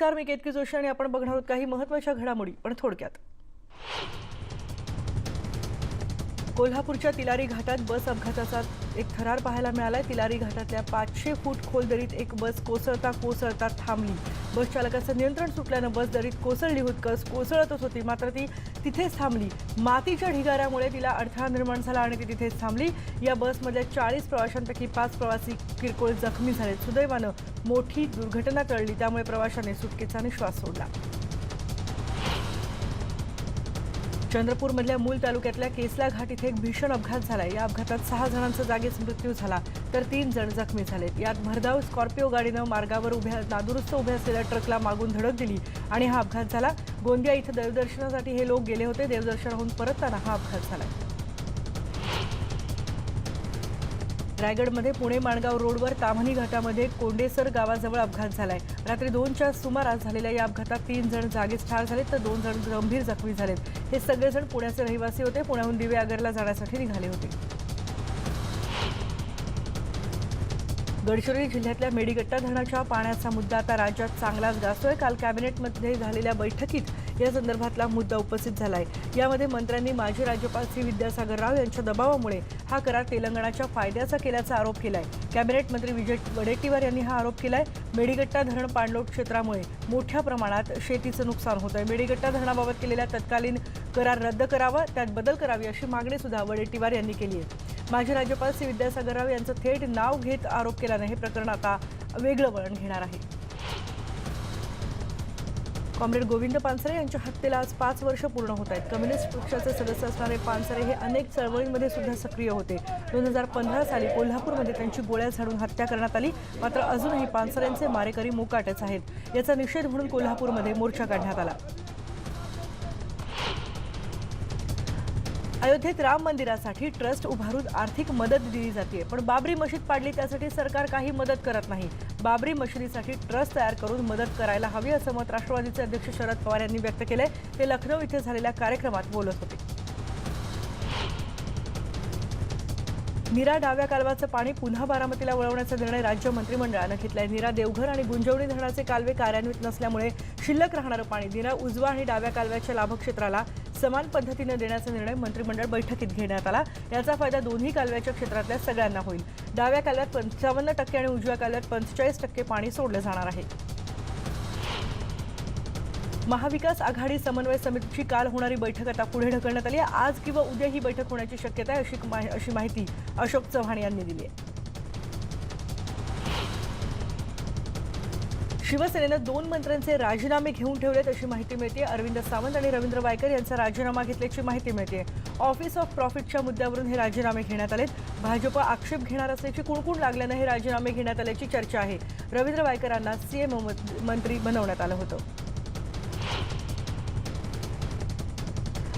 नमस्कार मी केतकी जोशी आणि आपण बघणार आहोत काही महत्त्वाच्या घडामोडी पण थोडक्यात. कोल्हापूरच्या तिलारी घाटात बस अपघाताचा एक थरार पाहायला मिळाला तिलारी घाटातल्या पाचशे फूट खोल दरीत एक बस कोसळता कोसळता थांबली. बस चालकाचं नियंत्रण सुटल्यानं बस दरीत कोसळली. हुतकस कोसळतच होती मात्र ती तिथेच थांबली. मातीच्या ढिगाऱ्यामुळे तिला अडथळा निर्माण झाला आणि ती तिथेच थांबली. या बसमधल्या चाळीस प्रवाशांपैकी पाच प्रवासी किरकोळ जखमी झाले सुदैवानं मोठी दुर्घटना टळली त्यामुळे प्रवाशाने सुटकेचा निश्वास सोडला. चंद्रपूरमधल्या मूल तालुक्यातल्या केसला घाट इथे एक भीषण अपघात झालाय या अपघातात सहा जणांचा जागीच मृत्यू झाला तर तीन जण जखमी झालेत. यात भरधाव स्कॉर्पिओ गाडीनं मार्गावर उभ्या नादुरुस्त उभ्या असलेल्या ट्रकला मागून धडक दिली आणि हा अपघात झाला. गोंदिया इथं देवदर्शनासाठी हे लोक गेले होते. देवदर्शन होऊन परतताना हा अपघात झाला. रायगडमध्ये पुणे माणगाव रोडवर ताम्हणी घाटामध्ये कोंडेसर गावाजवळ अपघात झालाय. रात्री दोनच्या सुमारास झालेल्या या अपघातात तीन जण जागीच ठार झाले तर दोन जण गंभीर जखमी झालेत. हे सगळेजण पुण्याचे रहिवासी होते. पुण्याहून दिवे आगरला जाण्यासाठी निघाले होते. गडचिरोली जिल्ह्यातल्या मेडीगट्टा धरणाच्या पाण्याचा मुद्दा आता राज्यात चांगलाच गाजतोय. काल कॅबिनेटमध्ये झालेल्या बैठकीत या संदर्भातला मुद्दा उपस्थित झाला आहे यामध्ये मंत्र्यांनी माजी राज्यपाल सी. विद्यासागर राव यांच्या दबावामुळे हा करार तेलंगणाच्या फायद्याचा केल्याचा आरोप केलाय. कॅबिनेट मंत्री विजय वडेट्टीवार यांनी हा आरोप केलाय. मेडिगट्टा धरण पाणलोट क्षेत्रामुळे मोठ्या प्रमाणात शेतीचं नुकसान होत आहे मेडीगट्टा धरणाबाबत केलेल्या तत्कालीन करार रद्द करावा त्यात बदल करावी अशी मागणी सुद्धा वडेट्टीवार यांनी केली आहे. माजी राज्यपाल सी. विद्यासागर राव यांचं थेट नाव घेत आरोप केल्यानं हे प्रकरण आता वेगळं वळण घेणार आहे. कॉम्रेड गोविंद पानसरे यांच्या हत्येला आज पाच वर्ष पूर्ण होत आहेत. कम्युनिस्ट पक्षाचे सदस्य असणारे पानसरे हे अनेक चळवळींमध्ये सुद्धा सक्रिय होते. दोन हजार पंधरा साली कोल्हापूरमध्ये त्यांची गोळ्या झाडून हत्या करण्यात आली. मात्र अजूनही पानसरेंचे मारेकरी मोकाटच आहेत. याचा निषेध म्हणून कोल्हापूरमध्ये मोर्चा काढण्यात आला. अयोध्येत राम मंदिरासाठी ट्रस्ट उभारून आर्थिक मदत दिली जाते पण बाबरी मशीद पाडली त्यासाठी सरकार काही मदत करत नाही. बाबरी मशिदीसाठी ट्रस्ट तयार करून मदत करायला हवी असं मत राष्ट्रवादीचे अध्यक्ष शरद पवार यांनी व्यक्त केलंय. ते लखनौ इथे झालेल्या कार्यक्रमात बोलत होते. नीरा डाव्या कालव्याचं पाणी पुन्हा बारामतीला वळवण्याचा निर्णय राज्य मंत्रिमंडळानं घेतलाय. नीरा देवघर आणि गुंजवणी धरणाचे कालवे कार्यान्वित नसल्यामुळे शिल्लक राहणारं पाणी. नीरा उजवा आणि डाव्या कालव्याच्या लाभक्षेत्राला समान पद्धतीनं देण्याचा निर्णय मंत्रिमंडळ बैठकीत घेण्यात आला. याचा फायदा दोन्ही कालव्याच्या क्षेत्रातल्या सगळ्यांना होईल. डाव्या कालव्यात पंचावन्न टक्के आणि उजव्या कालव्यात पंचेचाळीस टक्के पाणी सोडलं जाणार आहे. महाविकास आघाडी समन्वय समितीची काल होणारी बैठक आता पुढे ढकलण्यात आली आज किंवा उद्या ही बैठक होण्याची शक्यता आहे अशी अशी माहिती अशोक चव्हाण यांनी दिली आहे. शिवसेनेनं दोन मंत्र्यांचे राजीनामे घेऊन ठेवलेत अशी माहिती मिळते अरविंद सावंत आणि रवींद्र वायकर यांचा राजीनामा घेतल्याची माहिती मिळते ऑफिस ऑफ प्रॉफिटच्या मुद्द्यावरून हे राजीनामे घेण्यात आलेत. भाजप आक्षेप घेणार असल्याची कुणकुण लागल्यानं हे राजीनामे घेण्यात आल्याची चर्चा आहे. रवींद्र वायकरांना सीएम मंत्री बनवण्यात आलं होतं.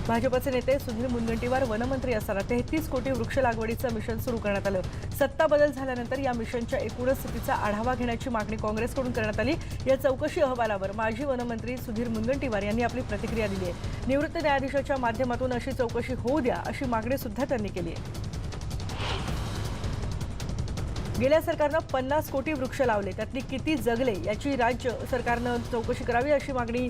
भाजपचे नेते सुधीर मुनगंटीवार वनमंत्री असताना तेहतीस कोटी वृक्ष लागवडीचं मिशन सुरू करण्यात आलं. सत्ता बदल झाल्यानंतर या मिशनच्या एकूणच स्थितीचा आढावा घेण्याची मागणी काँग्रेसकडून करण्यात आली. या चौकशी अहवालावर माजी वनमंत्री सुधीर मुनगंटीवार यांनी आपली प्रतिक्रिया दिली आहे. निवृत्त न्यायाधीशाच्या माध्यमातून अशी चौकशी होऊ द्या अशी मागणी सुद्धा त्यांनी केली आहे. गेल्या सरकारनं पन्नास कोटी वृक्ष लावले त्यातली किती जगले याची राज्य सरकारनं चौकशी करावी अशी मागणी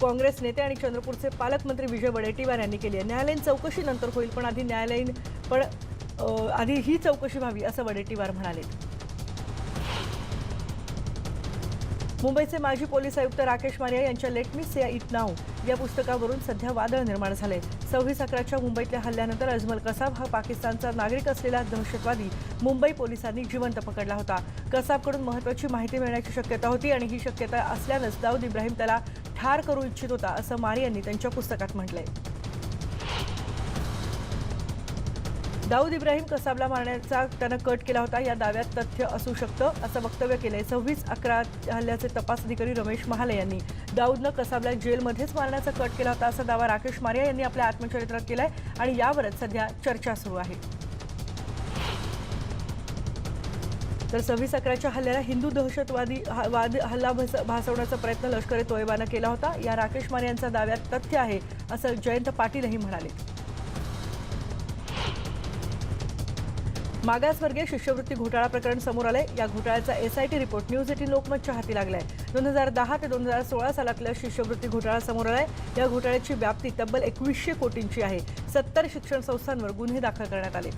काँग्रेस नेते आणि चंद्रपूरचे पालकमंत्री विजय वडेट्टीवार यांनी केली आहे. न्यायालयीन चौकशी नंतर होईल पण आधी न्यायालयीन पण आधी ही चौकशी व्हावी असं वडेट्टीवार म्हणाले. मुंबईचे माजी पोलीस आयुक्त राकेश मारिया यांच्या let me say it now या पुस्तकावरून सध्या वादळ निर्माण झाले सव्वीस अकराच्या मुंबईतल्या हल्ल्यानंतर अजमल कसाब हा पाकिस्तानचा नागरिक असलेला दहशतवादी मुंबई पोलिसांनी जिवंत पकडला होता. कसाबकडून महत्त्वाची माहिती मिळण्याची शक्यता होती आणि ही शक्यता असल्यानंच दाऊद इब्राहिम त्याला ठार करू इच्छित होता असं मारे यांनी त्यांच्या पुस्तकात म्हटलंय. दाऊद इब्राहिम कसाबला मारण्याचा त्यानं कट केला होता या दाव्यात तथ्य असू शकतं असं वक्तव्य केलंय. सव्वीस अकरा हल्ल्याचे तपास अधिकारी रमेश महाले यांनी. दाऊदनं कसाबला जेलमध्येच मारण्याचा कट केला होता असा दावा राकेश मारिया यांनी आपल्या आत्मचरित्रात केलाय आणि यावरच सध्या चर्चा सुरू आहे. तर सव्वीस अकराच्या हल्ल्याला हिंदू दहशतवादी वाद हल्ला भस- भासवण्याचा प्रयत्न लष्करे तोयबानं केला होता. या राकेश मारे यांचा दाव्यात तथ्य आहे असं जयंत पाटीलही म्हणाले. मागासवर्गीय शिष्यवृत्ती घोटाळा प्रकरण समोर आलंय. या घोटाळ्याचा एसआयटी रिपोर्ट न्यूज एटीन लोकमतच्या हाती लागलाय. दोन हजार दहा ते दोन हजार सोळा सालातल्या शिष्यवृत्ती घोटाळा समोर आलाय. या घोटाळ्याची व्याप्ती तब्बल एकवीसशे कोटींची आहे. सत्तर शिक्षण संस्थांवर गुन्हे दाखल करण्यात आले.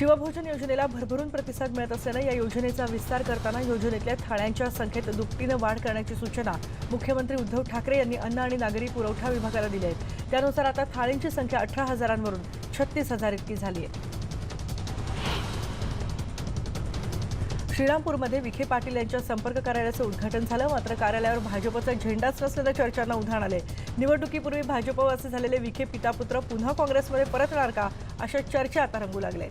शिवभोजन योजनेला भरभरून प्रतिसाद मिळत असल्यानं या योजनेचा विस्तार करताना योजनेतल्या थाळ्यांच्या संख्येत दुपटीनं वाढ करण्याची सूचना मुख्यमंत्री उद्धव ठाकरे यांनी अन्न आणि नागरी पुरवठा विभागाला दिली आहे. त्यानुसार आता थाळींची संख्या अठरा हजारांवरून छत्तीस हजार इतकी झाली आहे. श्रीरामपूरमध्ये विखे पाटील यांच्या संपर्क कार्यालयाचं उद्घाटन झालं. मात्र कार्यालयावर भाजपचा झेंडाच नसल्यानं चर्चांना उधाण आले निवडणुकीपूर्वी भाजपवासी झालेले विखे पितापुत्र पुन्हा काँग्रेसमध्ये परतणार का? अशा चर्चा आता रंगू लागल्या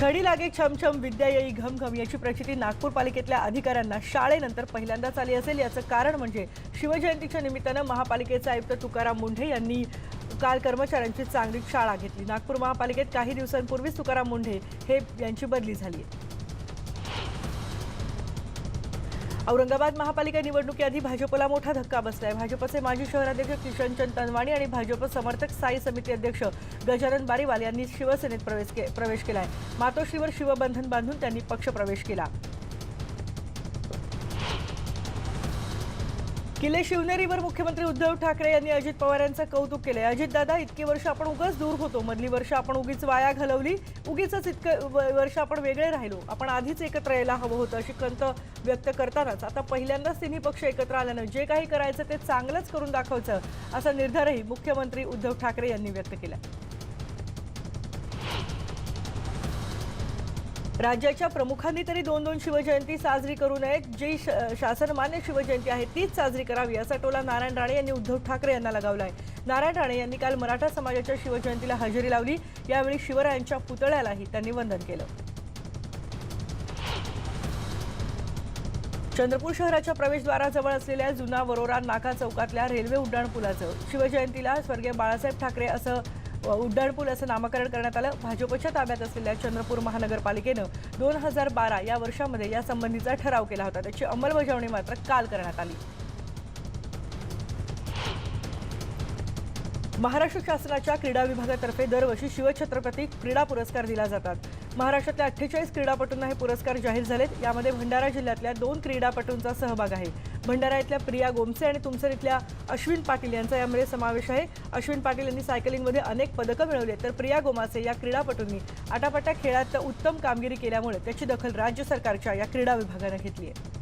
छडी लागे छमछम विद्या येई घम घम याची प्रचिती नागपूर पालिकेतल्या अधिकाऱ्यांना शाळेनंतर पहिल्यांदाच आली असेल. याचं कारण म्हणजे शिवजयंतीच्या निमित्तानं महापालिकेचे आयुक्त तुकाराम मुंढे यांनी काल कर्मचाऱ्यांची चांगली शाळा घेतली. नागपूर महापालिकेत काही दिवसांपूर्वीच तुकाराम मुंढे हे यांची बदली झाली आहे. औरंगाबाद महापालिका निवडणुकीआधी भाजपला मोठा धक्का बसलाय. भाजपचे माजी शहराध्यक्ष किशनचंद तनवाणी आणि भाजप समर्थक स्थायी समिती अध्यक्ष गजानन बारीवाल यांनी शिवसेनेत प्रवेश के प्रवेश केलाय. मातोश्रीवर शिवबंधन बांधून त्यांनी पक्षप्रवेश केला. किल्ले शिवनेरीवर मुख्यमंत्री उद्धव ठाकरे यांनी अजित पवार यांचं कौतुक केलंय. अजितदादा इतकी वर्ष आपण उगाच दूर होतो. मधली वर्ष आपण उगीच वाया घालवली उगीच इतकं व- वर्ष आपण वेगळे राहिलो. आपण आधीच एकत्र यायला हवं होतं अशी खंत व्यक्त करतानाच. आता पहिल्यांदाच तिन्ही पक्ष एकत्र आल्यानं जे काही करायचं ते चांगलंच करून दाखवायचं असा निर्धारही मुख्यमंत्री उद्धव ठाकरे यांनी व्यक्त केला राज्याच्या प्रमुखांनी तरी दोन दोन शिवजयंती साजरी करू नयेत. जी श- शासनमान्य शिवजयंती आहे तीच साजरी करावी असा टोला नारायण राणे यांनी उद्धव ठाकरे यांना लगावलाय. नारायण राणे यांनी काल मराठा समाजाच्या शिवजयंतीला हजेरी लावली. यावेळी शिवरायांच्या पुतळ्यालाही त्यांनी वंदन केलं. चंद्रपूर शहराच्या प्रवेशद्वाराजवळ असलेल्या जुना वरोरा नाका चौकातल्या रेल्वे उड्डाणपुलाचं शिवजयंतीला स्वर्गीय बाळासाहेब ठाकरे असं उड्डाणपूल असं नामकरण करण्यात आलं. भाजपच्या ताब्यात असलेल्या चंद्रपूर महानगरपालिकेनं दोन हजार बारा या वर्षामध्ये यासंबंधीचा ठराव केला होता. त्याची अंमलबजावणी मात्र काल करण्यात आली. महाराष्ट्र शासनाच्या क्रीडा विभागातर्फे दरवर्षी शिवछत्रपती क्रीडा पुरस्कार दिला जातात. महाराष्ट्रातल्या अठ्ठेचाळीस क्रीडापटूंना हे पुरस्कार जाहीर झालेत. यामध्ये भंडारा जिल्ह्यातल्या दोन क्रीडापटूंचा सहभाग आहे. भंडारा इथल्या प्रिया गोमसे आणि तुमसर इथल्या अश्विन पाटील यांचा यामध्ये समावेश आहे. अश्विन पाटील यांनी सायकलिंगमध्ये अनेक पदकं मिळवली आहेत, तर प्रिया गोमासे या क्रीडापटूंनी आटापाटा खेळात उत्तम कामगिरी केल्यामुळे त्याची दखल राज्य सरकारच्या या क्रीडा विभागानं घेतली आहे.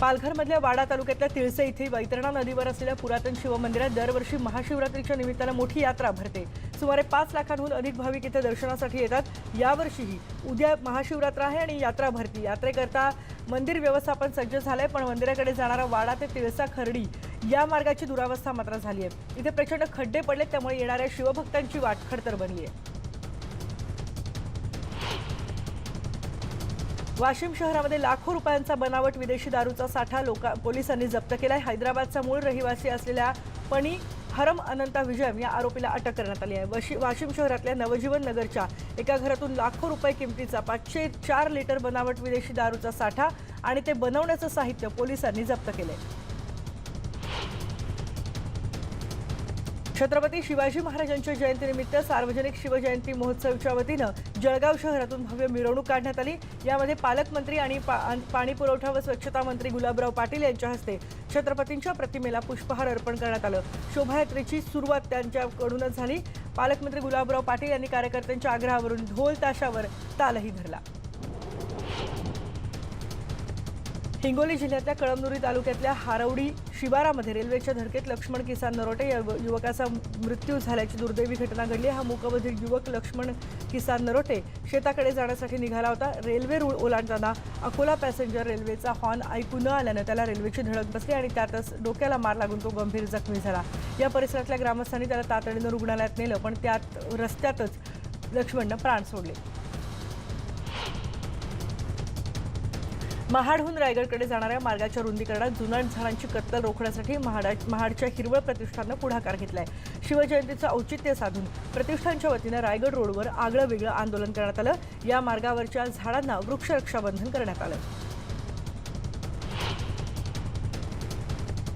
पालघरमधल्या वाडा तालुक्यातल्या तिळसे इथे वैतरणा नदीवर असलेल्या पुरातन शिवमंदिरात दरवर्षी महाशिवरात्रीच्या निमित्तानं मोठी यात्रा भरते. सुमारे पाच लाखांहून अधिक भाविक इथे दर्शनासाठी येतात. यावर्षीही उद्या महाशिवरात्र आहे आणि यात्रा भरती. यात्रेकरता मंदिर व्यवस्थापन सज्ज झालंय पण मंदिराकडे जाणारा वाडा ते तिळसा खर्डी या मार्गाची दुरावस्था मात्र झाली आहे. इथे प्रचंड खड्डे पडलेत त्यामुळे येणाऱ्या शिवभक्तांची वाट खडतर बनली आहे. वाशिम शहरामध्ये लाखो रुपयांचा बनावट विदेशी दारूचा साठा लोका पोलिसांनी जप्त केला आहे हैदराबादचा मूळ रहिवासी असलेल्या पणी हरम अनंता विजयम या आरोपीला अटक करण्यात आली आहे. वशी वाशिम शहरातल्या नवजीवन नगरच्या एका घरातून लाखो रुपये किमतीचा पाचशे चार लिटर बनावट विदेशी दारूचा साठा आणि ते बनवण्याचं साहित्य पोलिसांनी जप्त केलंय. छत्रपती शिवाजी महाराजांच्या जयंतीनिमित्त सार्वजनिक शिवजयंती महोत्सवच्या वतीनं जळगाव शहरातून भव्य मिरवणूक काढण्यात आली. यामध्ये पालकमंत्री आणि पा- पाणी पुरवठा व स्वच्छता मंत्री गुलाबराव पाटील यांच्या हस्ते छत्रपतींच्या प्रतिमेला पुष्पहार अर्पण करण्यात आलं. शोभायात्रेची सुरुवात त्यांच्याकडूनच झाली. पालकमंत्री गुलाबराव पाटील यांनी कार्यकर्त्यांच्या आग्रहावरून ढोल ताशावर तालही धरला. हिंगोली जिल्ह्यातल्या कळमनुरी तालुक्यातल्या हारवडी शिवारामध्ये रेल्वेच्या धडकेत लक्ष्मण किसान नरोटे या युवकाचा मृत्यू झाल्याची दुर्दैवी घटना घडली. हा मूकबधीर युवक लक्ष्मण किसान नरोटे शेताकडे जाण्यासाठी निघाला होता. रेल्वे रूळ ओलांडताना अकोला पॅसेंजर रेल्वेचा हॉर्न ऐकू न आल्यानं त्याला रेल्वेची धडक बसली आणि त्यातच डोक्याला मार लागून तो गंभीर जखमी झाला. या परिसरातल्या ग्रामस्थांनी त्याला तातडीनं रुग्णालयात नेलं पण त्यात रस्त्यातच लक्ष्मणनं प्राण सोडले. महाडहून रायगडकडे जाणाऱ्या मार्गाच्या रुंदीकरणात जुनाट झाडांची कत्तल रोखण्यासाठी महाडा महाडच्या हिरवळ प्रतिष्ठाननं पुढाकार घेतलाय. शिवजयंतीचं औचित्य साधून प्रतिष्ठानच्या वतीनं रायगड रोडवर आगळं वेगळं आंदोलन करण्यात आलं. या मार्गावरच्या झाडांना वृक्ष रक्षाबंधन करण्यात आलं.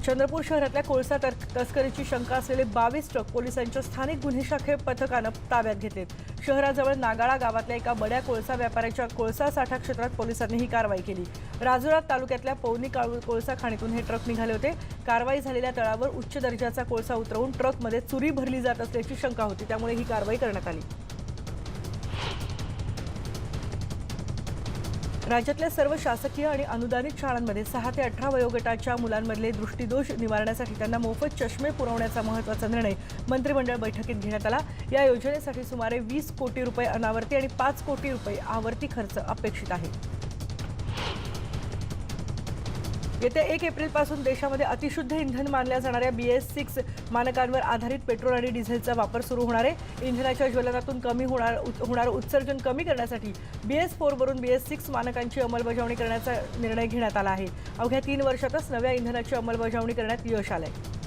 चंद्रपूर शहरातल्या कोळसा तस्करीची शंका असलेले बावीस ट्रक पोलिसांच्या स्थानिक गुन्हे शाखे पथकानं ताब्यात घेतलेत. शहराजवळ नागाळा गावातल्या एका बड्या कोळसा व्यापाऱ्याच्या कोळसा साठा क्षेत्रात पोलिसांनी ही कारवाई केली. राजुरा तालुक्यातल्या पवनी काळू कोळसा खाणीतून हे ट्रक निघाले होते. कारवाई झालेल्या तळावर उच्च दर्जाचा कोळसा उतरवून ट्रकमध्ये चुरी भरली जात असल्याची शंका होती त्यामुळे ही कारवाई करण्यात आली. राज्यातल्या सर्व शासकीय आणि अनुदानित शाळांमध्ये सहा ते अठरा वयोगटाच्या मुलांमधले दृष्टीदोष निवारण्यासाठी त्यांना मोफत चष्मे पुरवण्याचा महत्त्वाचा निर्णय मंत्रिमंडळ बैठकीत घेण्यात आला. या योजनेसाठी सुमारे वीस कोटी रुपये अनावर्ती आणि पाच कोटी रुपये आवर्ती खर्च अपेक्षित आहे. येत्या एक एप्रिलपासून देशामध्ये अतिशुद्ध इंधन मानल्या जाणाऱ्या बी एस सिक्स मानकांवर आधारित पेट्रोल आणि डिझेलचा वापर सुरू होणार आहे. इंधनाच्या ज्वलनातून कमी होणार होणार होणारं उत्सर्जन कमी करण्यासाठी बी एस फोरवरून बी एस सिक्स मानकांची अंमलबजावणी करण्याचा निर्णय घेण्यात आला आहे. अवघ्या तीन वर्षातच नव्या इंधनाची अंमलबजावणी करण्यात यश आलं आहे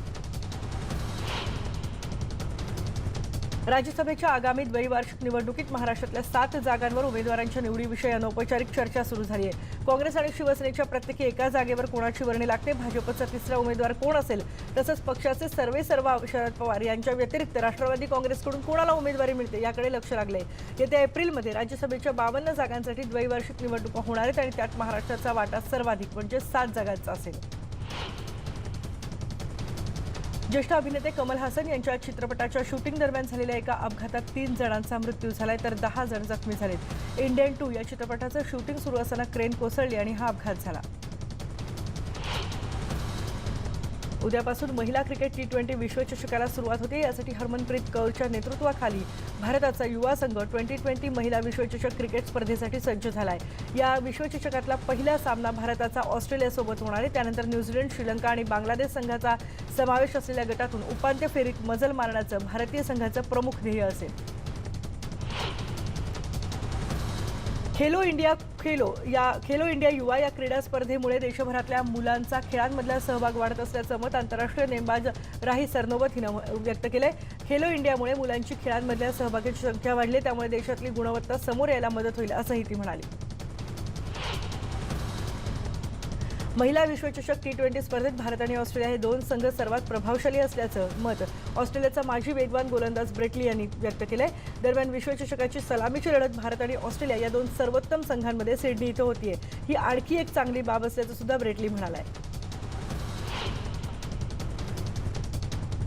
राज्यसभेच्या आगामी द्वैवार्षिक निवडणुकीत महाराष्ट्रातल्या सात जागांवर उमेदवारांच्या निवडीविषयी अनौपचारिक चर्चा सुरू झाली आहे काँग्रेस आणि शिवसेनेच्या प्रत्येकी एका जागेवर कोणाची वर्णी लागते? भाजपचा तिसरा उमेदवार कोण असेल? तसंच पक्षाचे सर्वे सर्व शरद पवार यांच्या व्यतिरिक्त राष्ट्रवादी काँग्रेसकडून कोणाला उमेदवारी मिळते याकडे लक्ष लागले येत्या एप्रिलमध्ये राज्यसभेच्या बावन्न जागांसाठी द्वैवार्षिक निवडणुका होणार आहेत आणि त्यात महाराष्ट्राचा वाटा सर्वाधिक म्हणजे सात जागांचा असेल. ज्येष्ठ अभिनेते कमल हासन यांच्या चित्रपटाच्या शूटिंग दरम्यान झालेल्या एका अपघातात तीन जणांचा मृत्यू झालाय तर दहा जण जखमी झालेत. इंडियन टू या चित्रपटाचं शूटिंग सुरू असताना क्रेन कोसळली आणि हा अपघात झाला. उद्यापासून महिला क्रिकेट टी ट्वेंटी विश्वचषकाला सुरुवात होते. यासाठी हरमनप्रीत कौरच्या नेतृत्वाखाली भारताचा युवा संघ ट्वेंटी ट्वेंटी महिला विश्वचषक क्रिकेट स्पर्धेसाठी सज्ज झाला आहे या विश्वचषकातला पहिला सामना भारताचा ऑस्ट्रेलियासोबत होणार आहे. त्यानंतर न्यूझीलंड श्रीलंका आणि बांगलादेश संघाचा समावेश असलेल्या गटातून उपांत्य फेरीत मजल मारण्याचं भारतीय संघाचं प्रमुख ध्येय असेल. खेलो इंडिया खेलो या खेलो इंडिया युवा या क्रीडा स्पर्धेमुळे देशभरातल्या मुलांचा खेळांमधला सहभाग वाढत असल्याचं मत आंतरराष्ट्रीय नेमबाज राही सरनोबत हिनं व्यक्त केलंय. खेलो इंडियामुळे मुलांची खेळांमधल्या सहभागाची संख्या वाढली त्यामुळे देशातली गुणवत्ता समोर यायला मदत होईल असंही ती म्हणाली. महिला विश्वचषक टी ट्वेंटी स्पर्धेत भारत आणि ऑस्ट्रेलिया हे दोन संघ सर्वात प्रभावशाली असल्याचं मत ऑस्ट्रेलियाचा माजी वेगवान गोलंदाज ब्रेटली यांनी व्यक्त केलंय. दरम्यान विश्वचषकाची सलामीची लढत भारत आणि ऑस्ट्रेलिया या दोन सर्वोत्तम संघांमध्ये सिडनी इथं होतीये. ही आणखी एक चांगली बाब असल्याचं सुद्धा ब्रेटली म्हणालाय.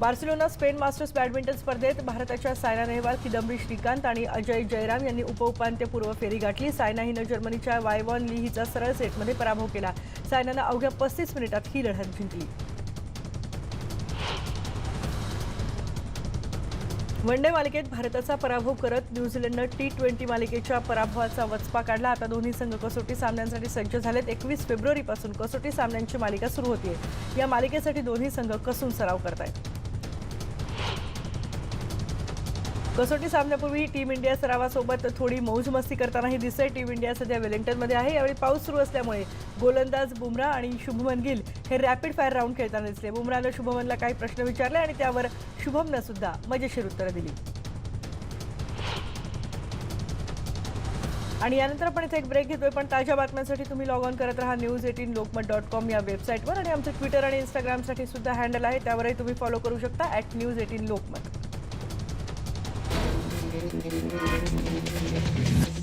बार्सिलोना स्पेन मास्टर्स बॅडमिंटन स्पर्धेत भारताच्या सायना नेहवाल किदंबी श्रीकांत आणि अजय जयराम यांनी उपउपांत्यपूर्व फेरी गाठली. सायना हिनं जर्मनीच्या वायवॉन ली हिचा सरळ सेटमध्ये पराभव केला. सायनानं अवघ्या पस्तीस मिनिटात ही लढत जिंकली. वनडे मालिकेत भारताचा पराभव करत न्यूझीलंडनं टी ट्वेंटी मालिकेच्या पराभवाचा वचपा काढला. आता दोन्ही संघ कसोटी सामन्यांसाठी सज्ज झालेत. एकवीस फेब्रुवारीपासून कसोटी सामन्यांची मालिका सुरू होती या मालिकेसाठी दोन्ही संघ कसून सराव करतायत. कसोटी सामन्यापूर्वी टीम इंडिया सरावासोबत थोडी मौज मस्ती करतानाही दिसतंय. टीम इंडिया सध्या वेलिंग्टनमध्ये आहे. यावेळी पाऊस सुरू असल्यामुळे गोलंदाज बुमराह आणि शुभमन गिल हे रॅपिड फायर राऊंड खेळताना दिसले. बुमरानं शुभमनला काही प्रश्न विचारले आणि त्यावर शुभमनं सुद्धा मजेशीर उत्तरं दिली. आणि यानंतर आपण इथे एक ब्रेक घेतोय. पण ताज्या बातम्यांसाठी तुम्ही लॉग ऑन करत राहा. News eighteen Lokmat dot com या वेबसाईटवर आणि आमचं ट्विटर आणि इंस्टाग्रामसाठी सुद्धा हँडल आहे. त्यावरही तुम्ही फॉलो करू शकता at news eighteen Lokmat. Thank you.